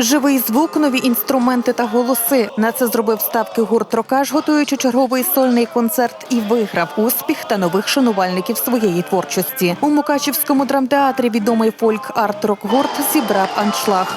Живий звук, нові інструменти та голоси. На це зробив ставки гурт Рокаш, готуючи черговий сольний концерт і виграв успіх та нових шанувальників своєї творчості. У Мукачівському драмтеатрі відомий фольк арт рок гурт зібрав аншлаг.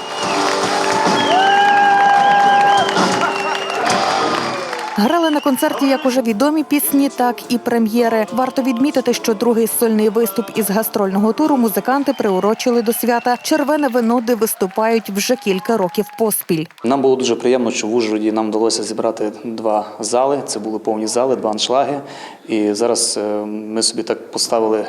Грали на концерті як уже відомі пісні, так і прем'єри. Варто відмітити, що другий сольний виступ із гастрольного туру музиканти приурочили до свята Червене вино, де виступають вже кілька років поспіль. Нам було дуже приємно, що в Ужгороді нам вдалося зібрати два зали. Це були повні зали, два аншлаги. І зараз е, ми собі так поставили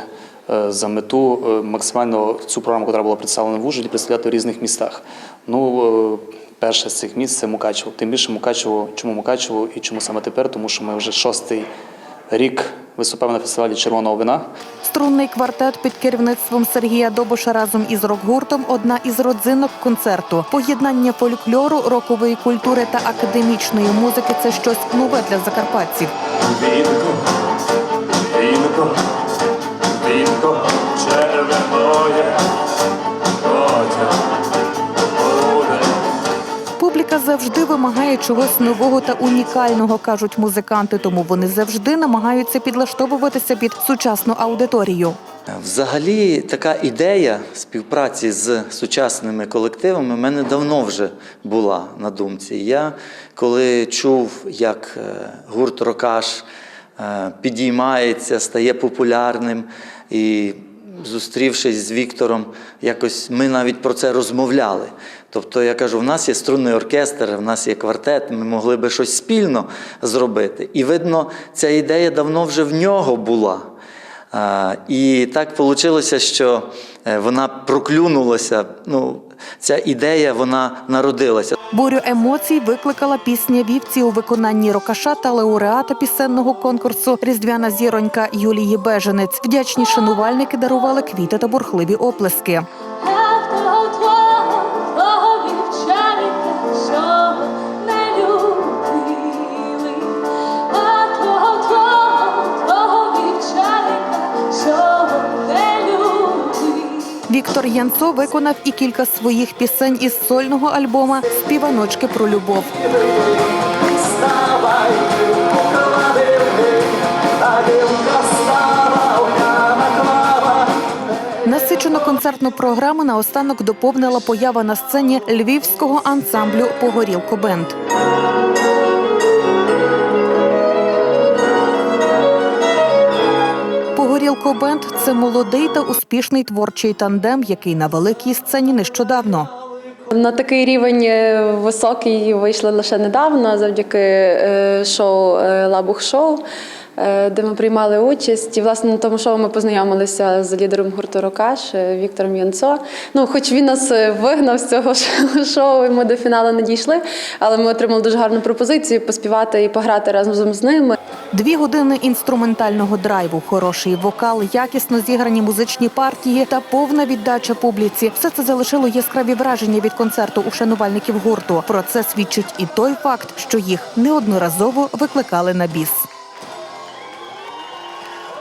е, за мету е, максимально цю програму, яка була представлена в Ужгороді, представляти в різних містах. Ну, перше з цих міст це Мукачево. Тим більше Мукачево, чому Мукачево і чому саме тепер? Тому що ми вже шостий рік виступаємо на фестивалі червоного вина. Струнний квартет під керівництвом Сергія Добуша разом із рок-гуртом одна із родзинок концерту. Поєднання фольклору, рокової культури та академічної музики це щось нове для закарпатців. Публіка завжди вимагає чогось нового та унікального, кажуть музиканти. Тому вони завжди намагаються підлаштовуватися під сучасну аудиторію. Взагалі, така ідея співпраці з сучасними колективами в мене давно вже була на думці. Я коли чув, як е, гурт Рокаш е, підіймається, стає популярним і зустрівшись з Віктором, якось ми навіть про це розмовляли. Тобто я кажу, в нас є струнний оркестр, в нас є квартет, ми могли би щось спільно зробити. І видно, ця ідея давно вже в нього була. І так вийшло, що е, вона проклюнулася. Ну, ця ідея вона народилася. Бурю емоцій викликала пісня вівці у виконанні рокаша та лауреата пісенного конкурсу Різдвяна зіронька Юлії Беженець. Вдячні шанувальники дарували квіти та бурхливі оплески. Віктор Янцо виконав і кілька своїх пісень із сольного альбома Співаночки про любов. Насичену концертну програму наостанок доповнила поява на сцені львівського ансамблю Погорілко Бенд. Бенд це молодий та успішний творчий тандем, який на великій сцені нещодавно. На такий рівень е, високий вийшли лише недавно завдяки е, шоу е, Лабух Шоу, де ми приймали участь. І власне на тому шоу ми познайомилися з лідером гурту Рокаш е, Віктором Янцо. Ну, хоч він нас е, вигнав з цього шоу, і ми до фіналу не дійшли, але ми отримали дуже гарну пропозицію поспівати і пограти разом з ними. Дві години інструментального драйву, хороший вокал, якісно зіграні музичні партії та повна віддача публіці. Все це залишило яскраві враження від концерту у шанувальників гурту. Про це свідчить і той факт, що їх неодноразово викликали на біс.